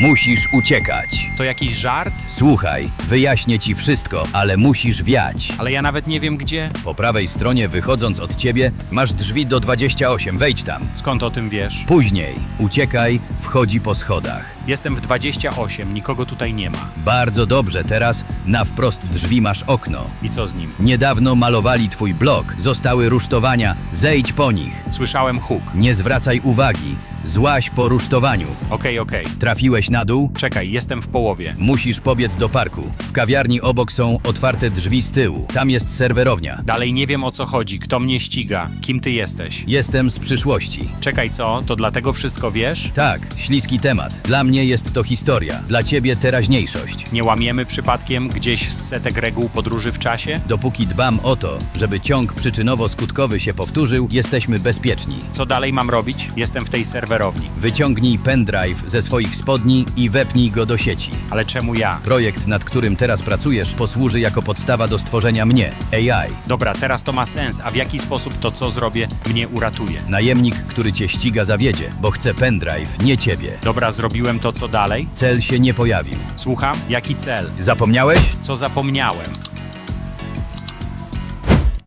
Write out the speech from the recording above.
Musisz uciekać. To jakiś żart? Słuchaj, wyjaśnię ci wszystko, ale musisz wiać. Ale ja nawet nie wiem gdzie. Po prawej stronie, wychodząc od ciebie, masz drzwi do 28. Wejdź tam. Skąd o tym wiesz? Później, uciekaj, wchodzi po schodach. Jestem w 28, nikogo tutaj nie ma. Bardzo dobrze, teraz na wprost drzwi masz okno. I co z nim? Niedawno malowali twój blok, zostały rusztowania, zejdź po nich. Słyszałem huk. Nie zwracaj uwagi, złaś po rusztowaniu. Okej, okej. Trafiłeś na dół? Czekaj, jestem w połowie. Musisz pobiec do parku. W kawiarni obok są otwarte drzwi z tyłu. Tam jest serwerownia. Dalej nie wiem o co chodzi, kto mnie ściga, kim ty jesteś. Jestem z przyszłości. Czekaj, co? To dlatego wszystko wiesz? Tak, śliski temat. Dla mnie jest to historia, dla ciebie teraźniejszość. Nie łamiemy przypadkiem gdzieś z setek reguł podróży w czasie? Dopóki dbam o to, żeby ciąg przyczynowo-skutkowy się powtórzył, jesteśmy bezpieczni. Co dalej mam robić? Jestem w tej serwerowni. Wyciągnij pendrive ze swoich spodni i wepnij go do sieci. Ale czemu ja? Projekt, nad którym teraz pracujesz, posłuży jako podstawa do stworzenia mnie, AI. Dobra, teraz to ma sens, a w jaki sposób to co zrobię mnie uratuje? Najemnik, który cię ściga, zawiedzie, bo chce pendrive, nie ciebie. Dobra, zrobiłem to co dalej? Cel się nie pojawił. Słucham? Jaki cel? Zapomniałeś? Co zapomniałem?